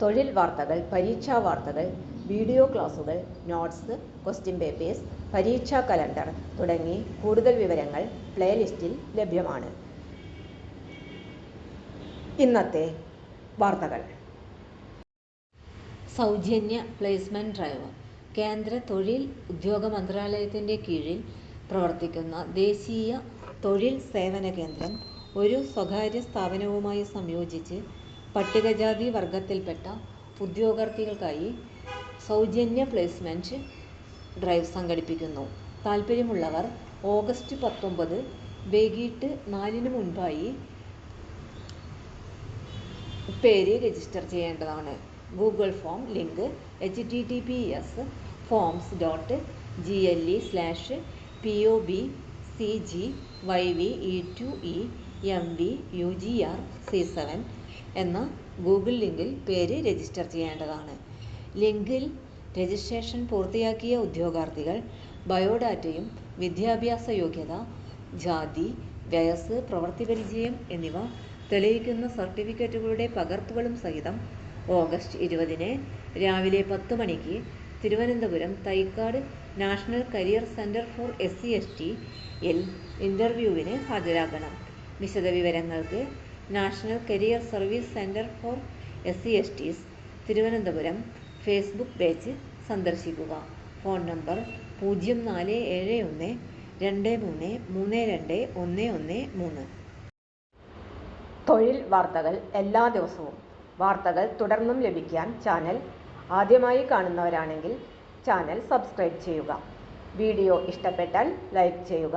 തൊഴിൽ വാർത്തകൾ പരീക്ഷാ വാർത്തകൾ വീഡിയോ ക്ലാസുകൾ നോട്ട്സ് ക്വസ്റ്റ്യൻ പേപ്പേഴ്സ് പരീക്ഷാ കലണ്ടർ തുടങ്ങി കൂടുതൽ വിവരങ്ങൾ പ്ലേലിസ്റ്റിൽ ലഭ്യമാണ്. ഇന്നത്തെ വാർത്തകൾ. സൗജന്യ പ്ലേസ്മെന്റ് ഡ്രൈവ് കേന്ദ്ര തൊഴിൽ ഉദ്യോഗ മന്ത്രാലയത്തിന്റെ കീഴിൽ പ്രവർത്തിക്കുന്ന ദേശീയ തൊഴിൽ സേവന കേന്ദ്രം ഒരു സ്വകാര്യ സ്ഥാപനവുമായി സംയോജിച്ച് പട്ടികജാതി വർഗത്തിൽപ്പെട്ട ഉദ്യോഗാർത്ഥികൾക്കായി സൗജന്യ പ്ലേസ്മെന്റ് ഡ്രൈവ് സംഘടിപ്പിക്കുന്നു. താൽപ്പര്യമുള്ളവർ ഓഗസ്റ്റ് പത്തൊമ്പത് വൈകിട്ട് നാലിന് മുൻപായി പേര് രജിസ്റ്റർ ചെയ്യേണ്ടതാണ്. Google form link H T T P S forms dot G L E slash P O B C G Y V E two E M V U G R C seven എന്ന Google ലിങ്കിൽ പേര് register ചെയ്യേണ്ടതാണ്. ലിങ്കിൽ registration പൂർത്തിയാക്കിയ ഉദ്യോഗാർത്ഥികൾ ബയോഡാറ്റയും വിദ്യാഭ്യാസ യോഗ്യത ജാതി വയസ്സ് പ്രവൃത്തി പരിചയം എന്നിവ തെളിയിക്കുന്ന സർട്ടിഫിക്കറ്റുകളുടെ പകർപ്പുകളും സഹിതം ഓഗസ്റ്റ് ഇരുപതിന് രാവിലെ പത്ത് മണിക്ക് Thiruvananthapuram Thycaud national career centre for S C S T ഇൽ ഇന്റർവ്യൂവിന് ഹാജരാകണം. വിശദവിവരങ്ങൾക്ക് national career service centre for S C S Ts Thiruvananthapuram. Facebook page സന്ദർശിക്കുക. ഫോൺ നമ്പർ പൂജ്യം നാല് ഏഴ് ഒന്ന് രണ്ട് മൂന്ന് മൂന്ന് രണ്ട് ഒന്ന് ഒന്ന് മൂന്ന്. തൊഴിൽ വാർത്തകൾ എല്ലാ ദിവസവും. വാർത്തകൾ തുടർന്നും ലഭിക്കാൻ ചാനൽ ആദ്യമായി കാണുന്നവരാണെങ്കിൽ ചാനൽ സബ്സ്ക്രൈബ് ചെയ്യുക. വീഡിയോ ഇഷ്ടപ്പെട്ടാൽ ലൈക്ക് ചെയ്യുക.